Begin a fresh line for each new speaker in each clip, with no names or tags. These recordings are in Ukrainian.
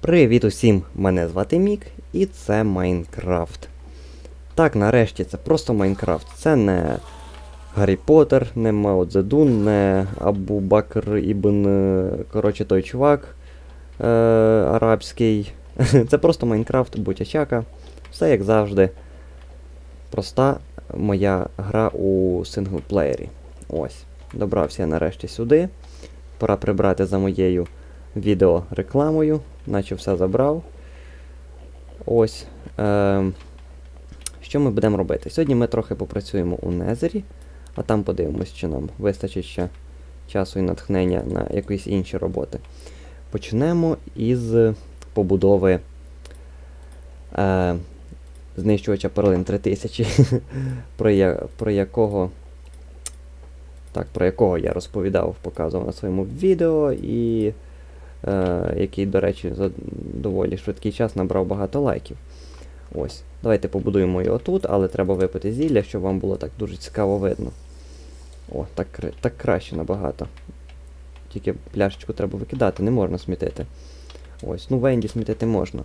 Привіт усім! Мене звати Мік, і це Майнкрафт. Так, нарешті, це просто Майнкрафт. Це не Гаррі Поттер, не Мао Цзедун, не Абу Бакр Ібн. е, Коротше, той чувак е, арабський. Це просто Майнкрафт, бутячака. Все як завжди. Проста моя гра у синглплеєрі. Ось. Добрався я нарешті сюди. Пора прибрати за моєю відео рекламою, наче все забрав. Ось. Е, що ми будемо робити? Sьогодні ми трохи попрацюємо у Незері, а там подивимось, чи нам вистачить ще часу і натхнення на якісь інші роботи. Почнемо із побудови е, знищувача перлин 3000, про, я, про якого. Так, про якого я розповідав, показував на своєму відео, і е, який, до речі, за доволі швидкий час набрав багато лайків. Ось. Давайте побудуємо його тут, але треба випити зілля, щоб вам було так дуже цікаво видно. О, так, так краще набагато. Тільки пляшечку треба викидати, не можна смітити. Ось, ну Венді смітити можна.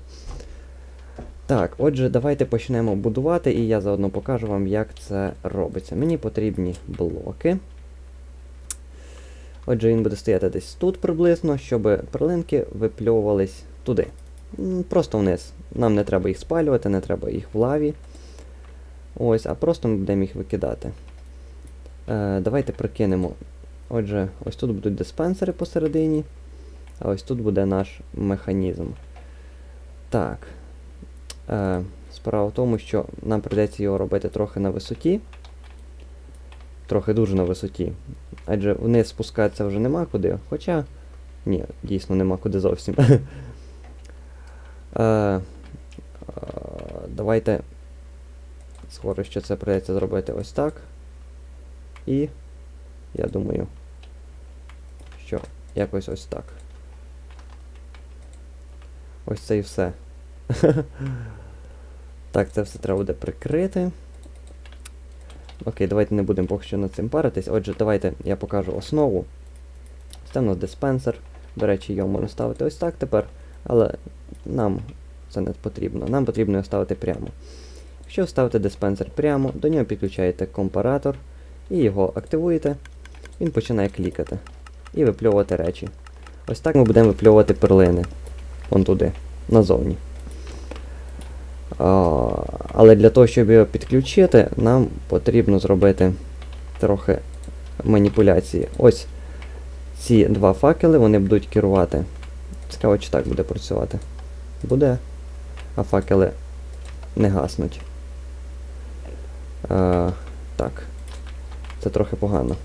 Так, отже, давайте почнемо будувати, і я заодно покажу вам, як це робиться. Мені потрібні блоки. Отже, він буде стояти десь тут приблизно, щоб перлинки випльовувались туди. Просто вниз. Нам не треба їх спалювати, не треба їх в лаві. Ось, а просто ми будемо їх викидати. Е, давайте прикинемо. Отже, ось тут будуть диспенсери посередині, а ось тут буде наш механізм. Так. Е, справа в тому, що нам прийдеться його робити трохи на висоті. Трохи дуже на висоті. Адже вниз спускатися вже нема куди. Хоча. Ні, дійсно нема куди зовсім. Е, е, давайте. Схоже, що це прийдеться зробити ось так. І. Я думаю, що якось ось так. Ось це і все. так, це все треба буде прикрити. Окей, давайте не будемо поки що над цим паритись. Отже, давайте я покажу основу. Це в нас диспенсер. До речі, його можна ставити ось так тепер, але нам це не потрібно. Нам потрібно його ставити прямо. Якщо ставите диспенсер прямо, до нього підключаєте компаратор і його активуєте, він починає клікати і випльовувати речі. Ось так ми будемо випльовувати перлини. Вон туди, назовні. А, але для того, щоб його підключити, нам потрібно зробити трохи маніпуляції. Ось ці два факели вони будуть керувати. Цікаво, чи так буде працювати. Буде, а факели не гаснуть. А, так. Це трохи погано.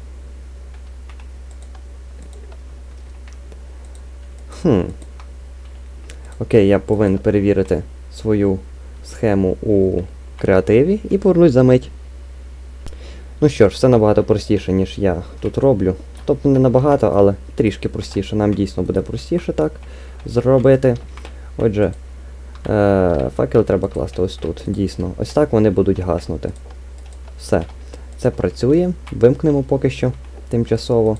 Хм. Окей, я повинен перевірити свою схему у креативі і повернусь за мить. Ну що ж, все набагато простіше, ніж я тут роблю. Тобто не набагато, але трішки простіше. Нам дійсно буде простіше так зробити. Отже, е- факел треба класти ось тут. Дійсно. Ось так вони будуть гаснути. Все. Це працює. Вимкнемо поки що тимчасово.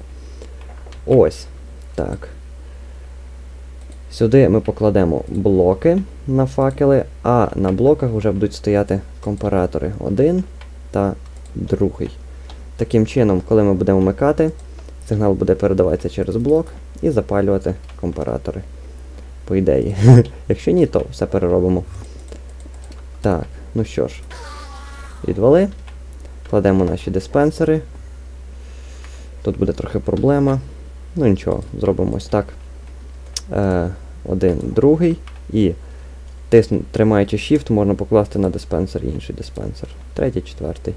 Ось. Так. Сюди ми покладемо блоки на факели, а на блоках вже будуть стояти компаратори. Один та другий. Таким чином, коли ми будемо вмикати, сигнал буде передаватися через блок і запалювати компаратори. По ідеї. Якщо ні, то все переробимо. Так, ну що ж, відвали. Кладемо наші диспенсери. Тут буде трохи проблема. Ну нічого, зробимо ось так. Е, один, другий. І тисну, тримаючи Shift, можна покласти на диспенсер інший диспенсер. Третій, четвертий.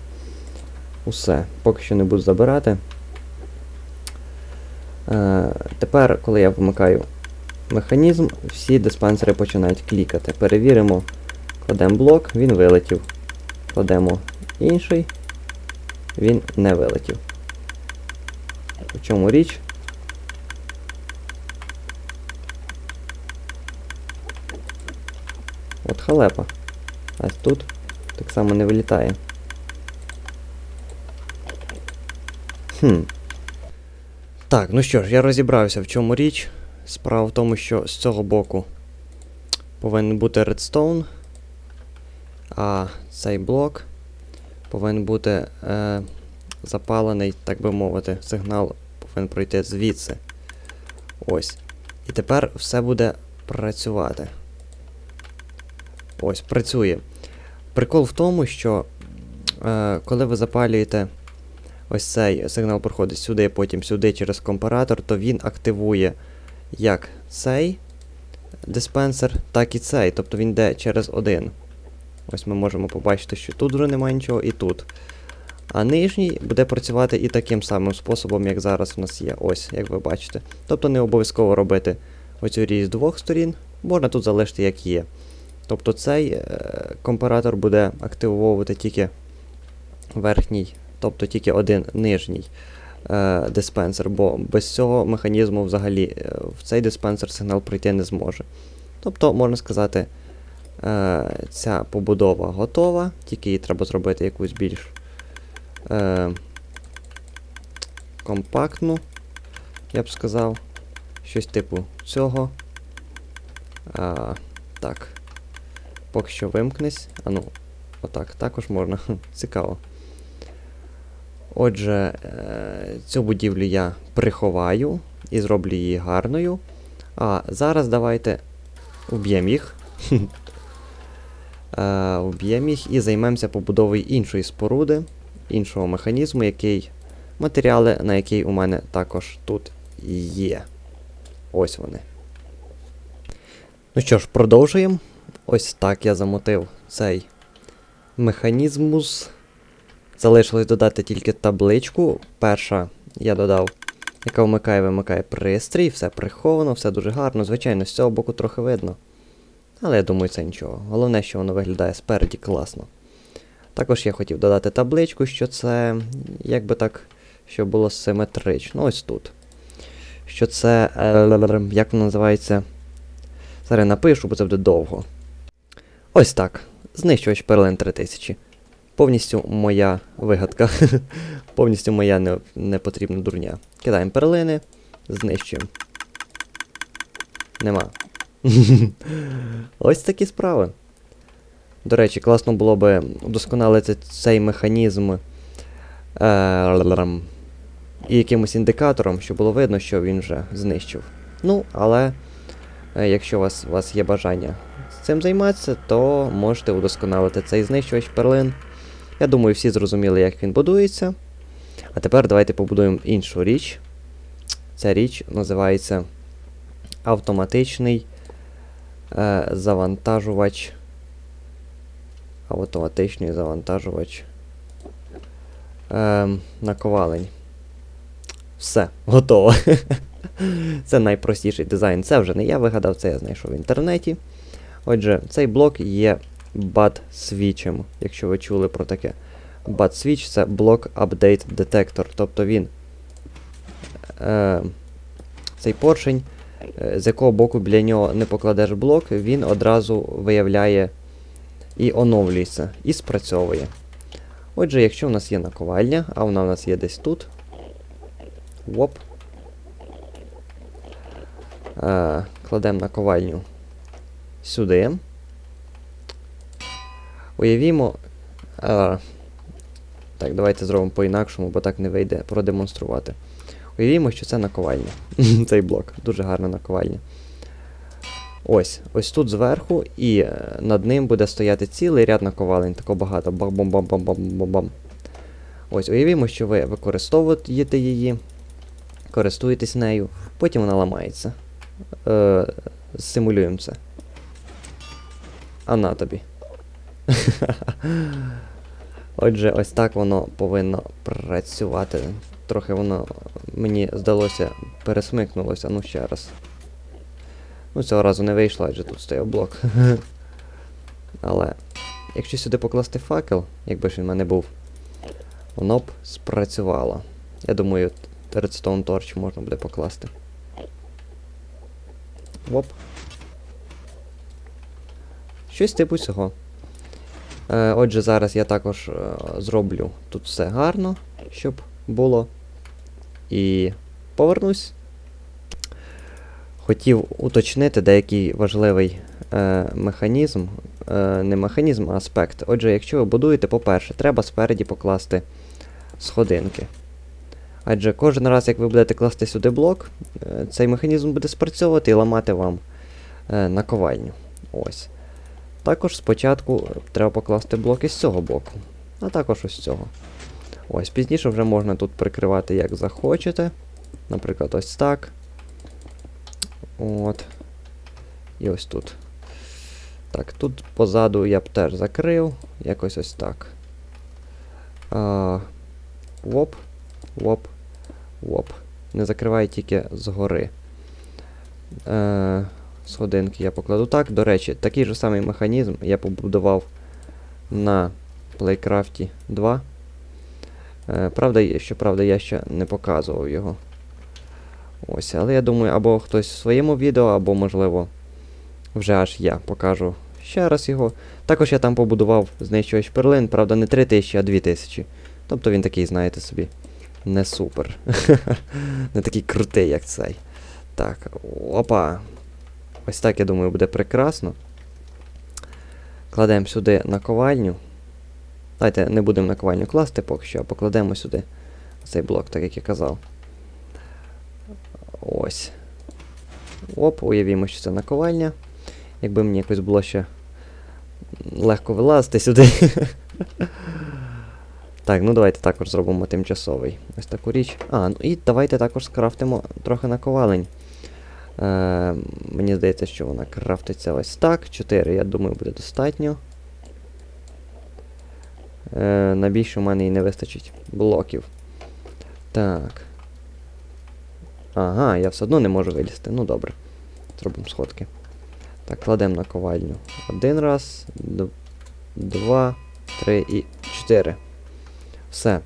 Усе. Поки що не буду забирати. Е, тепер, коли я вмикаю механізм, всі диспенсери починають клікати. Перевіримо. Кладемо блок, він вилетів. Кладемо інший він не вилетів. У чому річ? От халепа. А тут так само не вилітає. Хм. Так, ну що ж, я розібрався, в чому річ. Справа в тому, що з цього боку повинен бути редстоун, а цей блок повинен бути е, запалений, так би мовити, сигнал повинен пройти звідси. Ось. І тепер все буде працювати. Ось, працює. Прикол в тому, що е, коли ви запалюєте ось цей сигнал проходить сюди, потім сюди через компаратор, то він активує як цей диспенсер, так і цей. Тобто він йде через один. Ось ми можемо побачити, що тут вже немає нічого, і тут. А нижній буде працювати і таким самим способом, як зараз у нас є. Ось, як ви бачите. Тобто не обов'язково робити оцю різ з двох сторін, можна тут залишити як є. Тобто цей е, компаратор буде активовувати тільки верхній, тобто тільки один нижній е, диспенсер, бо без цього механізму взагалі е, в цей диспенсер сигнал пройти не зможе. Тобто, можна сказати, е, ця побудова готова, тільки її треба зробити якусь більш е, компактну, я б сказав. Щось типу цього. А, Так. Поки що вимкнись. А ну, отак, також можна. Цікаво. Отже, е, цю будівлю я приховаю і зроблю її гарною. А зараз давайте уб'ємо їх. Е, Уб'ємо їх і займемося побудовою іншої споруди, іншого механізму, який. Матеріали, на який у мене також тут є. Ось вони. Ну що ж, продовжуємо. Ось так я замотив цей механізмус. Залишилось додати тільки табличку. Перша я додав, яка вмикає вимикає пристрій, все приховано, все дуже гарно. Звичайно, з цього боку трохи видно. Але я думаю, це нічого. Головне, що воно виглядає спереді класно. Також я хотів додати табличку, що це, як би так, щоб було симетрично. Ось тут. Що це. Е, як воно називається? Зараз напишу, бо це буде довго. Ось так. Знищувач перлин 3000. Повністю моя вигадка. Повністю моя не, непотрібна дурня. Кидаємо перлини, знищуємо. Нема. Ось такі справи. До речі, класно було би удосконалити цей механізм е, і якимось індикатором, щоб було видно, що він вже знищив. Ну, але е, якщо у вас, є бажання цим займатися, то можете удосконалити цей знищувач перлин. Я думаю, всі зрозуміли, як він будується. А тепер давайте побудуємо іншу річ. Ця річ називається автоматичний е, завантажувач. Автоматичний завантажувач е, наковалень. Все, готово. це найпростіший дизайн. Це вже не я вигадав, це я знайшов в інтернеті. Отже, цей блок є BAT-свічем, якщо ви чули про таке. BAT-свіч це блок Update Detector. Тобто він е, цей поршень, з якого боку біля нього не покладеш блок, він одразу виявляє і оновлюється, і спрацьовує. Отже, якщо в нас є наковальня, а вона в нас є десь тут. Воп. Е, Кладемо наковальню сюди. Уявімо. А, Так, давайте зробимо по-інакшому, бо так не вийде продемонструвати. Уявімо, що це наковальня. Цей блок. Дуже гарна наковальня. Ось ось тут зверху, і е, над ним буде стояти цілий ряд наковалень. Тако багато. Бам-бам-бам-бам-бам-бам. Ось, уявімо, що ви використовуєте її, користуєтесь нею, потім вона ламається. Е, Симулюємо це. А на тобі. Отже, ось так воно повинно працювати. Трохи воно, мені здалося, пересмикнулося, ну ще раз. Ну, цього разу не вийшло, адже тут стояв блок. Але, якщо сюди покласти факел, якби ж він в мене був, воно б спрацювало. Я думаю, Redstone Torch можна буде покласти. Оп. щось типу цього. Е, отже, зараз я також е, зроблю тут все гарно, щоб було. І повернусь. Хотів уточнити деякий важливий е, механізм. Е, не механізм, а аспект. Отже, якщо ви будуєте, по-перше, треба спереді покласти сходинки. Адже кожен раз, як ви будете класти сюди блок, е, цей механізм буде спрацьовувати і ламати вам е, наковальню. Ось. Також спочатку треба покласти блок із цього боку, а також ось з цього. Ось, пізніше вже можна тут прикривати як захочете. Наприклад, ось так. От. І ось тут. Так, тут позаду я б теж закрив. Якось ось так. А, Воп, воп, воп. Не закривай тільки згори. Е, Сходинки я покладу так. До речі, такий же самий механізм я побудував на Playcraft 2. Е, правда, щоправда, я ще не показував його. Ось, але я думаю, або хтось в своєму відео, або, можливо, вже аж я покажу ще раз його. Також я там побудував знищувач перлин, правда, не 3000, а 2000. Тобто він такий, знаєте собі, не супер. не такий крутий, як цей. Так, опа. Ось так, я думаю, буде прекрасно. Кладемо сюди наковальню. Давайте не будемо наковальню класти поки що, а покладемо сюди цей блок, так як я казав. Ось. Оп, уявімо, що це наковальня. Якби мені якось було ще легко вилазити сюди. так, ну давайте також зробимо тимчасовий. Ось таку річ. А, ну і давайте також скрафтимо трохи наковалень. Е, Мені здається, що вона крафтиться ось так. 4, я думаю, буде достатньо. Е, На більше в мене і не вистачить блоків. Так. Ага, я все одно не можу вилізти. Ну добре. Зробимо сходки. Так, кладемо на ковальню. Один раз, два, три і чотири. Все.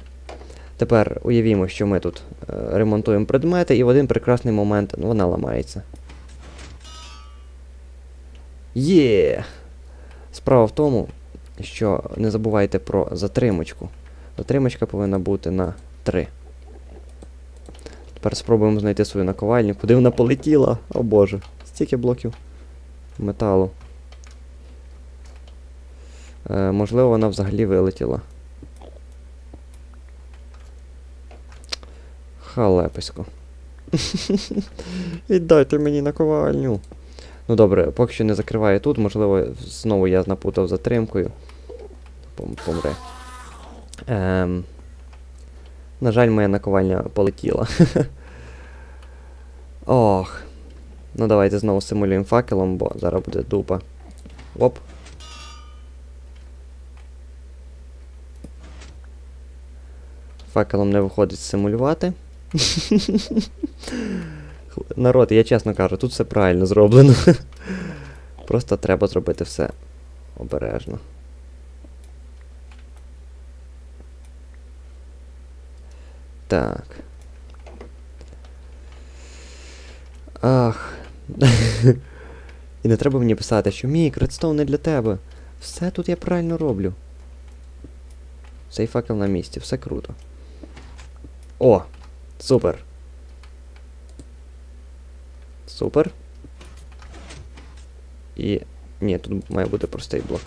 Тепер уявімо, що ми тут е, ремонтуємо предмети, і в один прекрасний момент вона ламається. Є! Справа в тому, що не забувайте про затримочку. Затримочка повинна бути на 3. Тепер спробуємо знайти свою наковальню. Куди вона полетіла? О боже, стільки блоків металу. Е, Можливо, вона взагалі вилетіла. Халеписько. Віддайте мені наковальню. Ну добре, поки що не закриваю тут, можливо, знову я напутав затримкою. Пом помре. Ем... На жаль, моя наковальня полетіла. Ох. Ну давайте знову симулюємо факелом, бо зараз буде дупа. Оп. Факелом не виходить симулювати. Народ, я чесно кажу, тут все правильно зроблено. Просто треба зробити все обережно. Так. Ах. І не треба мені писати, що мій редстоун не для тебе. Все тут я правильно роблю. Цей факел на місці, все круто. О! Супер! Супер. І... Ні, тут має бути простий блок.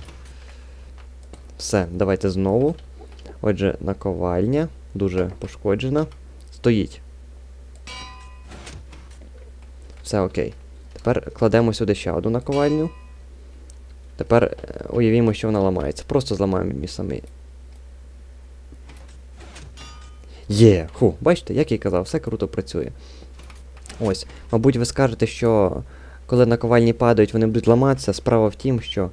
Все, давайте знову. Отже, наковальня. Дуже пошкоджена. Стоїть. Все окей. Тепер кладемо сюди ще одну наковальню. Тепер е, уявімо, що вона ламається. Просто зламаємо її самі. Є! Ху, бачите, як я і казав, все круто працює. Ось. Мабуть, ви скажете, що коли наковальні падають, вони будуть ламатися. Справа в тім, що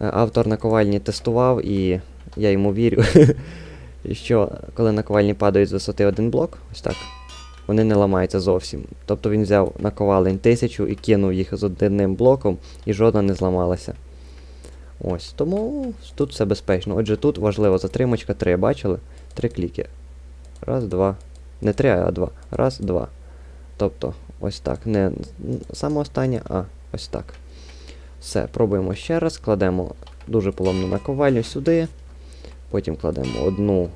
е, автор наковальні тестував, і я йому вірю, що коли наковальні падають з висоти один блок, ось так, вони не ламаються зовсім. Тобто він взяв наковалень тисячу і кинув їх з одним блоком, і жодна не зламалася. Ось, тому тут все безпечно. Отже, тут важлива затримочка 3, бачили? Три кліки. Раз, два. Не три, а два. Раз, два. Тобто, ось так. Не саме останнє, а ось так. Все, пробуємо ще раз, кладемо дуже поломну наковальню сюди. Потім кладемо одну,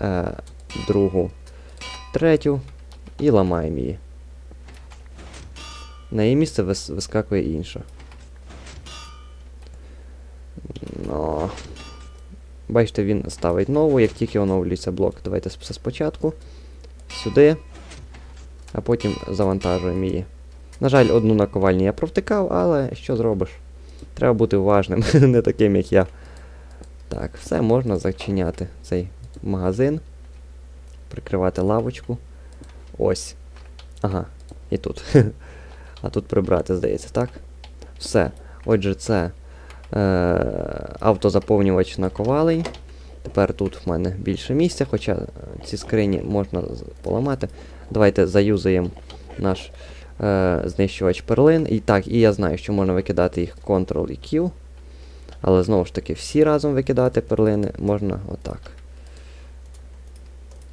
е, другу, третю і ламаємо її. На її місце вис- вискакує інша. Ну. Бачите, він ставить нову, як тільки оновлюється блок. Давайте все спочатку. Сюди. А потім завантажуємо її. На жаль, одну наковальню я провтикав, але що зробиш? Треба бути уважним, не таким, як я. Так, все можна зачиняти цей магазин. Прикривати лавочку. Ось. Ага, і тут. А тут прибрати, здається, так? Все. Отже, це е, автозаповнювач наковалень. Тепер тут в мене більше місця, хоча ці скрині можна поламати. Давайте заюзаємо наш е, знищувач перлин. І так, і я знаю, що можна викидати їх Ctrl і Q. Але знову ж таки, всі разом викидати перлини можна отак.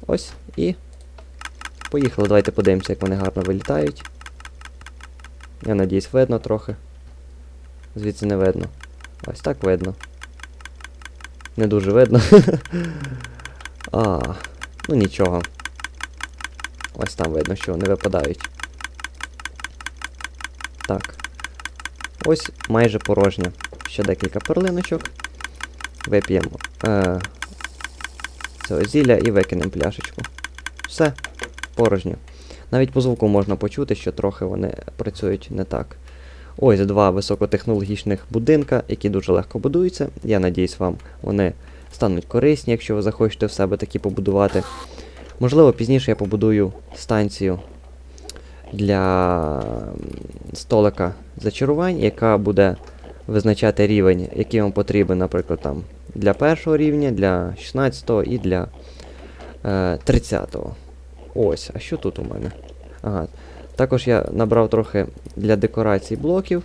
Ось. І. Поїхали. Давайте подивимося, як вони гарно вилітають. Я надіюсь, видно трохи. Звідси не видно. Ось так видно. Не дуже видно. а, ну нічого. Ось там видно, що вони випадають. Так. Ось майже порожня. Ще декілька перлиночок. Вип'ємо е, цього зілля і викинемо пляшечку. Все, порожньо. Навіть по звуку можна почути, що трохи вони працюють не так. Ось два високотехнологічних будинка, які дуже легко будуються. Я надіюсь, вам вони стануть корисні, якщо ви захочете в себе такі побудувати. Можливо, пізніше я побудую станцію для столика зачарувань, яка буде визначати рівень, який вам потрібен, наприклад, там для першого рівня, для 16 го і для е, 30. Ось, а що тут у мене? Ага. Також я набрав трохи для декорацій блоків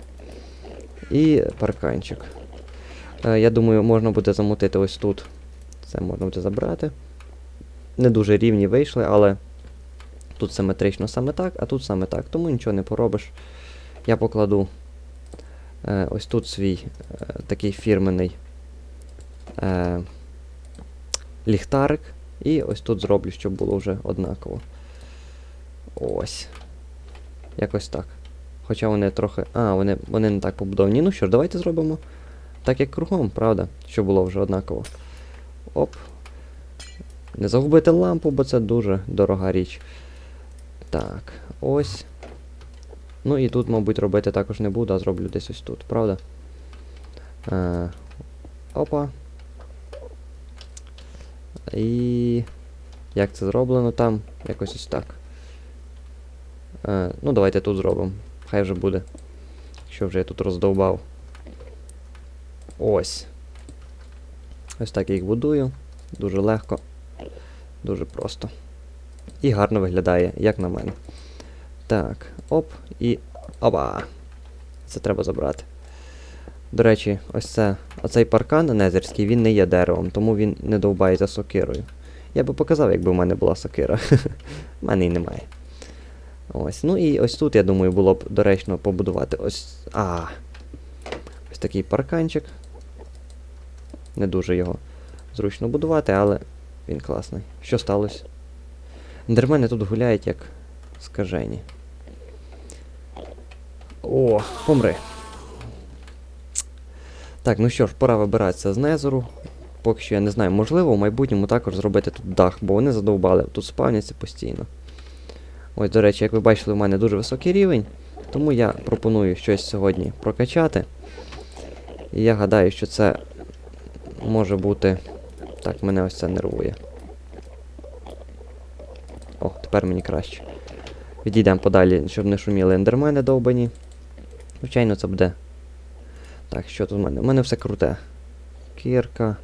і парканчик. Е, я думаю, можна буде замутити ось тут. Це можна буде забрати. Не дуже рівні вийшли, але тут симетрично саме так, а тут саме так. Тому нічого не поробиш. Я покладу е, ось тут свій е, такий фірменний е, ліхтарик. І ось тут зроблю, щоб було вже однаково. Ось. Якось так. Хоча вони трохи. А, вони, вони не так побудовані. Ну що ж, давайте зробимо так, як кругом, правда? Щоб було вже однаково. Оп. Не загубити лампу, бо це дуже дорога річ. Так, ось. Ну і тут, мабуть, робити також не буду, а зроблю десь ось тут, правда? Е, опа. І. Як це зроблено там? Якось ось так. Е, ну, давайте тут зробимо. Хай вже буде. Що вже я тут роздовбав. Ось. Ось так я їх будую. Дуже легко. Дуже просто. І гарно виглядає, як на мене. Так, оп, і. Опа! Це треба забрати. До речі, ось це, оцей паркан незерський, він не є деревом, тому він не довбається сокирою. Я би показав, якби в мене була сокира. У мене і немає. Ось. Ну і ось тут, я думаю, було б доречно побудувати ось. А. Ось такий парканчик. Не дуже його зручно будувати, але він класний. Що сталося? Ендермени тут гуляють як скажені. О, помри. Так, ну що ж, пора вибиратися з Незору. Поки що я не знаю, можливо, в майбутньому також зробити тут дах, бо вони задовбали, тут спавняться постійно. Ось, до речі, як ви бачили, у мене дуже високий рівень, тому я пропоную щось сьогодні прокачати. І я гадаю, що це може бути. Так, мене ось це нервує. О, тепер мені краще. Відійдемо подалі, щоб не шуміли ендермени довбані. Звичайно, це буде. Так, що тут в мене? У мене все круте. Кірка.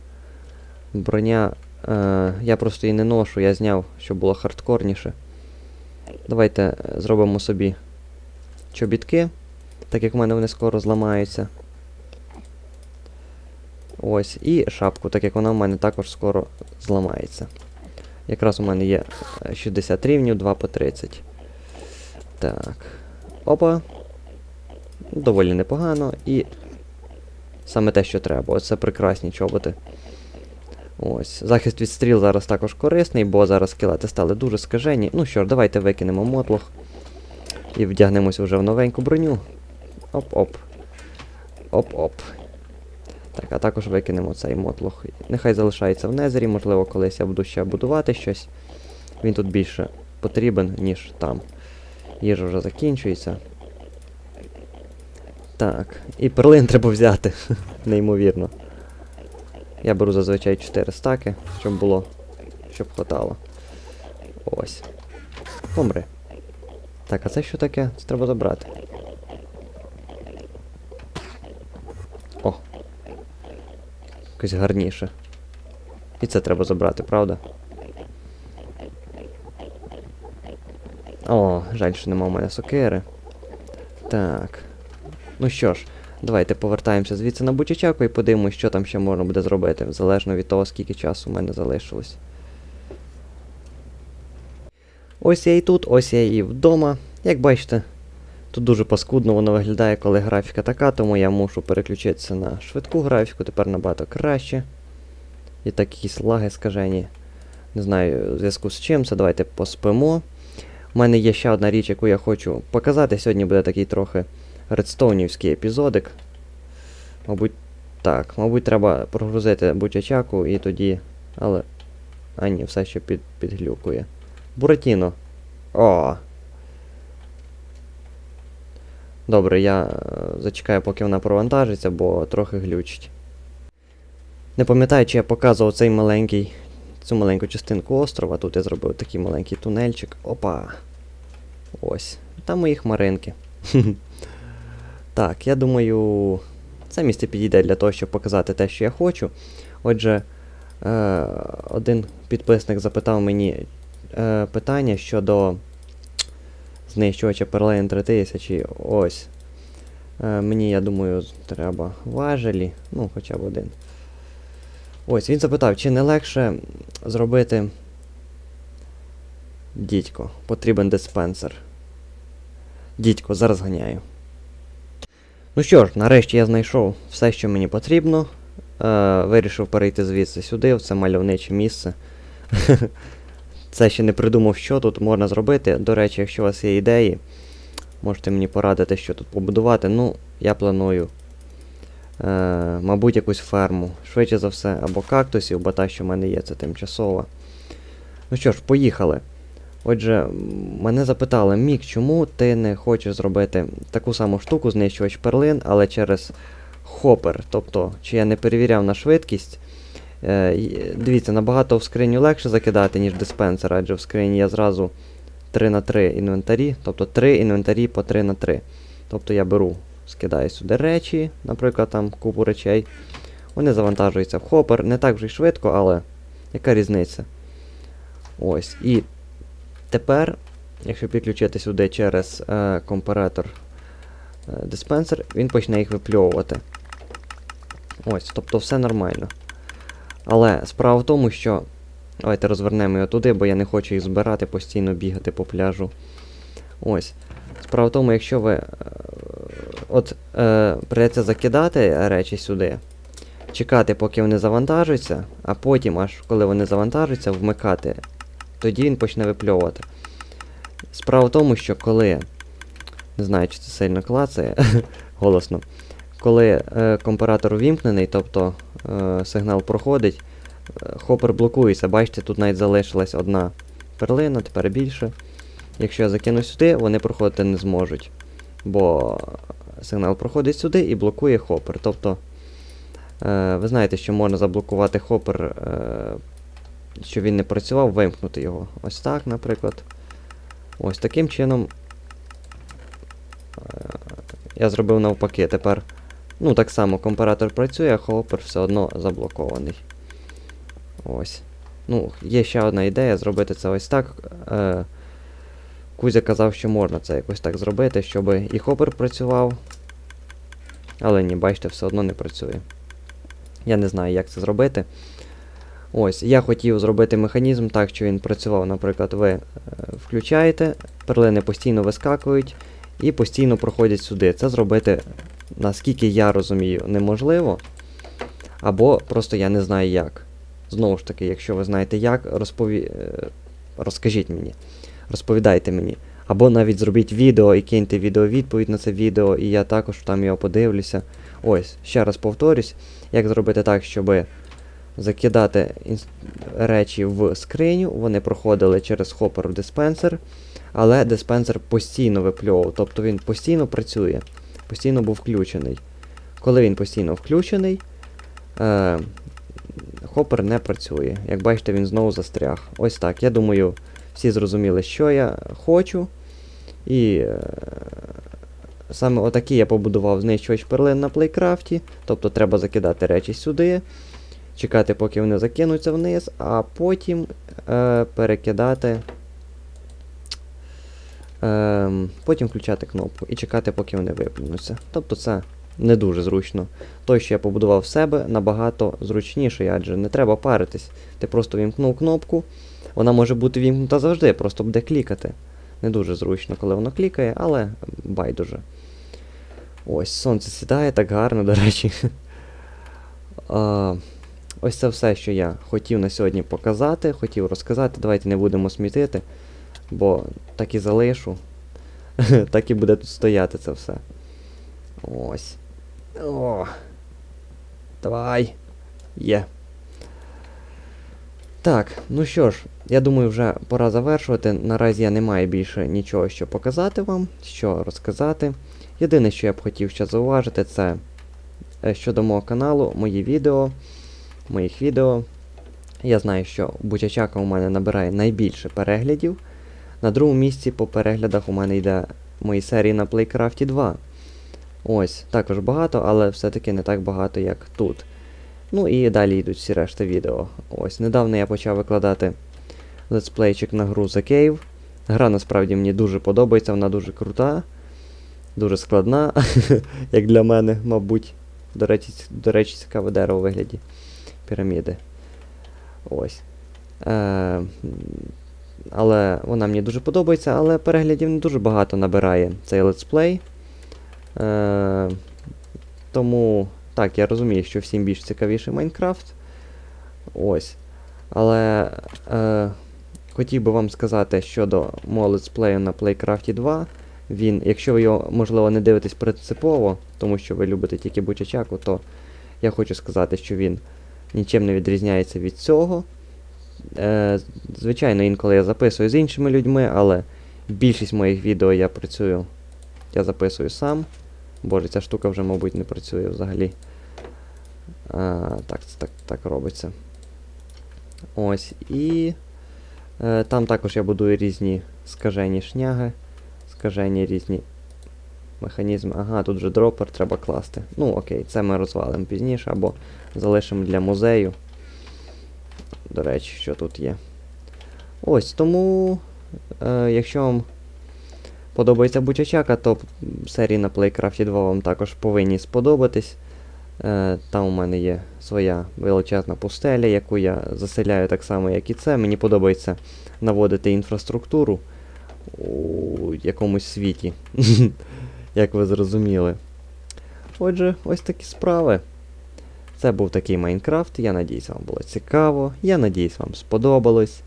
Броня. Е, я просто її не ношу, я зняв, щоб було хардкорніше. Давайте е, зробимо собі чобітки, так як в мене вони скоро зламаються. Ось, і шапку, так як вона в мене також скоро зламається. Якраз у мене є е, 60 рівнів, 2 по 30. Так. Опа. доволі непогано і саме те, що треба. Ось це прекрасні чоботи. Ось. Захист від стріл зараз також корисний, бо зараз скелети стали дуже скажені. Ну що ж, давайте викинемо мотлох. І вдягнемось вже в новеньку броню. Оп-оп. Оп-оп. Так, а також викинемо цей мотлох. Нехай залишається в незері, можливо, колись я буду ще будувати щось. Він тут більше потрібен, ніж там. Їжа вже закінчується. Так, і перлин треба взяти. Неймовірно. Я беру зазвичай 4 стаки, щоб було, щоб хватало. Ось. Помри. Так, а це що таке? Це треба забрати. Якось гарніше. І це треба забрати, правда? О, жаль, що нема у мене сокири. Так. Ну що ж, давайте повертаємося звідси на Бучачаку і подивимось, що там ще можна буде зробити, залежно від того, скільки часу у мене залишилось. Ось я і тут, ось я і вдома. Як бачите, тут дуже паскудно воно виглядає, коли графіка така, тому я мушу переключитися на швидку графіку, тепер набагато краще. І так якісь лаги скажені. Не знаю, в зв'язку з чим це, давайте поспимо. У мене є ще одна річ, яку я хочу показати. Сьогодні буде такий трохи редстоунівський епізодик. Мабуть, так. Мабуть, треба прогрузити бучачаку і тоді. Але. А ні, все ще під, підглюкує. Буратіно. О! Добре, я е, зачекаю, поки вона провантажиться, бо трохи глючить. Не пам'ятаю, чи я показував цей маленький, цю маленьку частинку острова. Тут я зробив такий маленький тунельчик. Опа! Ось. Там мої хмаринки. Так, я думаю, це місце підійде для того, щоб показати те, що я хочу. Отже, е, один підписник запитав мені е, питання щодо знищувача перлин 3000. Ось. Е, мені, я думаю, треба важелі. Ну, хоча б один. Ось, він запитав, чи не легше зробити. Дідько, потрібен диспенсер. Дідько, зараз ганяю. Ну що ж, нарешті я знайшов все, що мені потрібно. Е, Вирішив перейти звідси сюди, в це мальовниче місце. Це ще не придумав, що тут можна зробити. До речі, якщо у вас є ідеї, можете мені порадити, що тут побудувати. Ну, я планую, е, мабуть, якусь ферму. Швидше за все, або кактусів, бо та, що в мене є, це тимчасова. Ну що ж, поїхали. Отже, мене запитали, Мік, чому ти не хочеш зробити таку саму штуку, знищувач перлин, але через хопер. Тобто, чи я не перевіряв на швидкість. Е, Дивіться, набагато в скриню легше закидати, ніж диспенсер, адже в скрині я зразу 3 на 3 інвентарі, тобто 3 інвентарі по 3 на 3. Тобто я беру, скидаю сюди речі, наприклад, там купу речей. Вони завантажуються в хопер. Не так вже й швидко, але яка різниця? Ось. І Тепер, якщо підключити сюди через е, компаратор е, диспенсер, він почне їх випльовувати. Ось, тобто все нормально. Але справа в тому, що. Давайте розвернемо його туди, бо я не хочу їх збирати, постійно бігати по пляжу. Ось. Справа в тому, якщо ви. Е, от е, придеться закидати речі сюди, чекати, поки вони завантажуються, а потім, аж коли вони завантажуються, вмикати тоді він почне випльовувати. Справа в тому, що коли. Не знаю, чи це сильно клацає голосно. Коли е, компаратор увімкнений, тобто е, сигнал проходить, е, хопер блокується. Бачите, тут навіть залишилась одна перлина, тепер більше. Якщо я закину сюди, вони проходити не зможуть. Бо сигнал проходить сюди і блокує хопер. Тобто, е, ви знаєте, що можна заблокувати хопер щоб він не працював, вимкнути його. Ось так, наприклад. Ось таким чином. Я зробив навпаки. Тепер. Ну, так само компаратор працює, а хопер все одно заблокований. Ось. Ну, є ще одна ідея зробити це ось так. Е, Кузя казав, що можна це якось так зробити, щоб і хопер працював. Але ні, бачите, все одно не працює. Я не знаю, як це зробити. Ось, я хотів зробити механізм так, що він працював, наприклад, ви е, включаєте, перлини постійно вискакують, і постійно проходять сюди. Це зробити, наскільки я розумію, неможливо. Або просто я не знаю як. Знову ж таки, якщо ви знаєте як, розпові... е, розкажіть мені. Розповідайте мені. Або навіть зробіть відео і киньте відеовідповідь на це відео, і я також там його подивлюся. Ось, ще раз повторюсь, як зробити так, щоб закидати речі в скриню, вони проходили через хопер в диспенсер, але диспенсер постійно випльовував, тобто він постійно працює, постійно був включений. Коли він постійно включений, е, хопер не працює. Як бачите, він знову застряг. Ось так. Я думаю, всі зрозуміли, що я хочу. І е, саме отакий я побудував знищувач перлин на плейкрафті. Тобто треба закидати речі сюди, чекати, поки вони закинуться вниз, а потім е, перекидати. Е, потім включати кнопку і чекати, поки вони виплюнуться. Тобто це не дуже зручно. Той, що я побудував в себе, набагато зручніший, адже не треба паритись. Ти просто вімкнув кнопку, вона може бути вімкнута завжди, просто буде клікати. Не дуже зручно, коли воно клікає, але байдуже. Ось, сонце сідає так гарно, до речі. А, ось це все, що я хотів на сьогодні показати, хотів розказати. Давайте не будемо смітити, бо так і залишу. так і буде тут стояти це все. Ось. О. Давай. Є. Так, ну що ж, я думаю, вже пора завершувати. Наразі я не маю більше нічого, що показати вам, що розказати. Єдине, що я б хотів ще зауважити, це е, щодо мого каналу, мої відео, моїх відео. Я знаю, що Бучачака у мене набирає найбільше переглядів. На другому місці по переглядах у мене йде мої серії на Playcraft 2. Ось, також багато, але все-таки не так багато, як тут. Ну і далі йдуть всі решта відео. Ось, недавно я почав викладати летсплейчик на гру The Cave. Гра насправді мені дуже подобається, вона дуже крута, дуже складна, як для мене, мабуть. До речі, до речі, цікаве дерево у вигляді піраміди. Ось. Е, але вона мені дуже подобається, але переглядів не дуже багато набирає цей летсплей. Е, тому, так, я розумію, що всім більш цікавіший Майнкрафт. Ось. Але е, хотів би вам сказати щодо мого летсплею на Playcraft 2. Він, якщо ви його, можливо, не дивитесь принципово, тому що ви любите тільки Бучачаку, то я хочу сказати, що він нічим не відрізняється від цього. Е, звичайно, інколи я записую з іншими людьми, але більшість моїх відео я працюю, я записую сам. Боже, ця штука вже, мабуть, не працює взагалі. А, так, це так, так робиться. Ось. І е, там також я будую різні скажені шняги, скажені різні механізми. Ага, тут же дропер треба класти. Ну, окей, це ми розвалимо пізніше або залишимо для музею. До речі, що тут є. Ось, тому, е, якщо вам подобається Бучачака, то серії на Playcraft 2 вам також повинні сподобатись. Е, там у мене є своя величезна пустеля, яку я заселяю так само, як і це. Мені подобається наводити інфраструктуру у якомусь світі, як ви зрозуміли. Отже, ось такі справи. Це був такий Майнкрафт. Я надіюсь, вам було цікаво. Я надіюсь, вам сподобалось.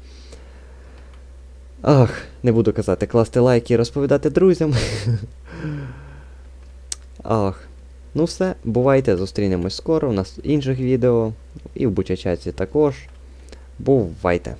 Ах, не буду казати, класти лайки і розповідати друзям. Ах. Ну все, бувайте, зустрінемось скоро. У нас інших відео. І в Бучачаці також. Бувайте!